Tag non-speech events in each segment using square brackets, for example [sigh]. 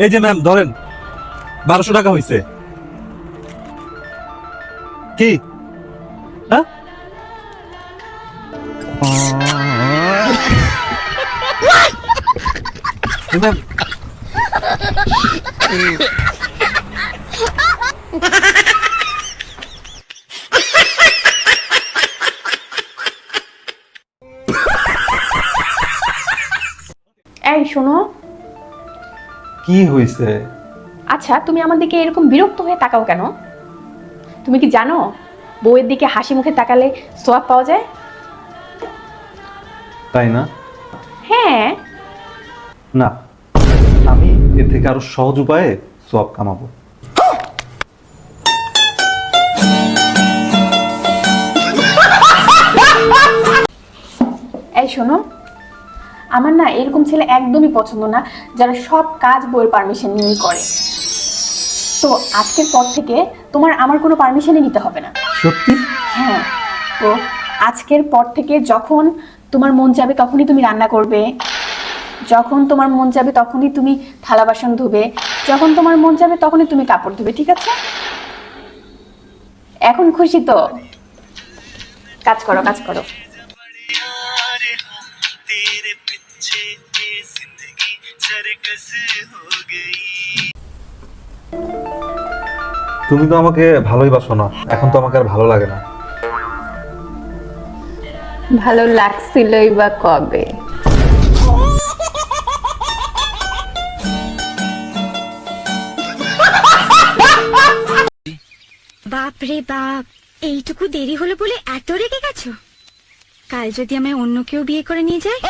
এই যে ম্যাম ধরেন বারোশো টাকা হয়েছে কি? হ্যাঁ? এই শোনো কি হয়েছে আচ্ছা তুমি আমার দিকে এরকম বিরক্ত হয়ে তাকাও কেন? তুমি কি জানো বউয়ের দিকে হাসি মুখে তাকালে সোয়াব পাওয়া যায়? তাই না? হ্যাঁ। না আমি এর থেকে আরও সহজ উপায়ে সোয়াব কামাবো। এই শোনো আমার না এরকম ছেলে একদমই পছন্দ না যারা সব কাজ বইয়ের পারমিশন নিয়েই করে। তো আজকের পর থেকে তোমার আমার কোনো পারমিশনই নিতে হবে না। সত্যি? হ্যাঁ তো আজকের পর থেকে যখন তোমার মন যাবে তখনই তুমি রান্না করবে যখন তোমার মন যাবে তখনই তুমি থালা বাসন ধুবে যখন তোমার মন যাবে তখনই তুমি কাপড় ধুবে ঠিক আছে? এখন খুশি তো? কাজ করো কাজ করো। तेरे पीछे ये जिंदगी सरकस हो गई তুমি তো আমাকে ভালোই বাসো না এখন তো আমাকে আর ভালো লাগে না ভালো লাগছিলই বা কবে বাপ রে বাপ এইটুকু দেরি হলো বলে এত রেগে গেছো কাল যদি আমায় অন্য কেউ বিয়ে করে নিয়ে যায়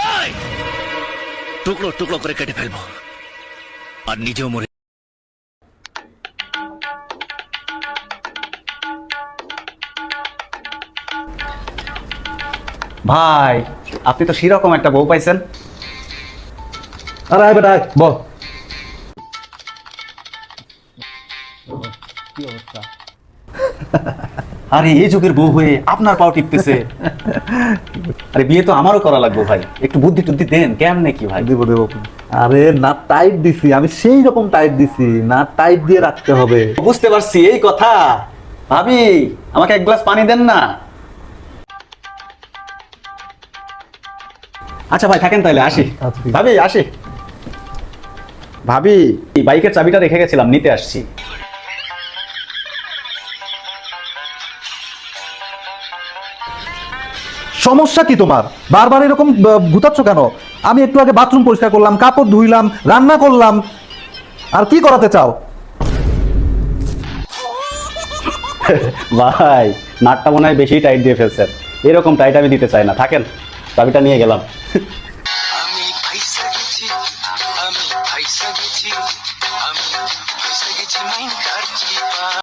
টুকরো টুকরো করে কেটে ফেলব। আর নিজেও মরে ভাই আপনি তো সেরকম একটা বউ পাইছেন। আরে বেটা বল। [laughs] আরে এই যুগের বউ হয়ে আপনার পাও টিপতেছে। আরে বিয়ে তো আমারও করা লাগবে ভাই। একটু বুদ্ধি টুদ্ধি দেন কেমনে কি ভাই? দেবো দেবো আরে না টাইট দিছি আমি সেই রকম টাইট দিছি না টাইট দিয়ে রাখতে হবে। বুঝতে পারছি এই কথা। ভাবি আমাকে এক গ্লাস পানি দেন না। আচ্ছা ভাই থাকেন তাহলে আসি। আচ্ছা। ভাবি আসি। ভাবি এই বাইকের চাবিটা রেখে গেছিলাম নিতে আসছি। সমস্যা কি তোমার? বারবার এরকম গুতাচ্ছ কেন? আমি একটু আগে বাথরুম পরিষ্কার করলাম কাপড় ধুইলাম রান্না করলাম। আর কি করাতে চাও? ভাই নাটটা মনে হয় বেশি টাইট দিয়ে ফেলছেন। এরকম টাইট আমি দিতে চাই না। থাকেন চাবিটা নিয়ে গেলাম। আমি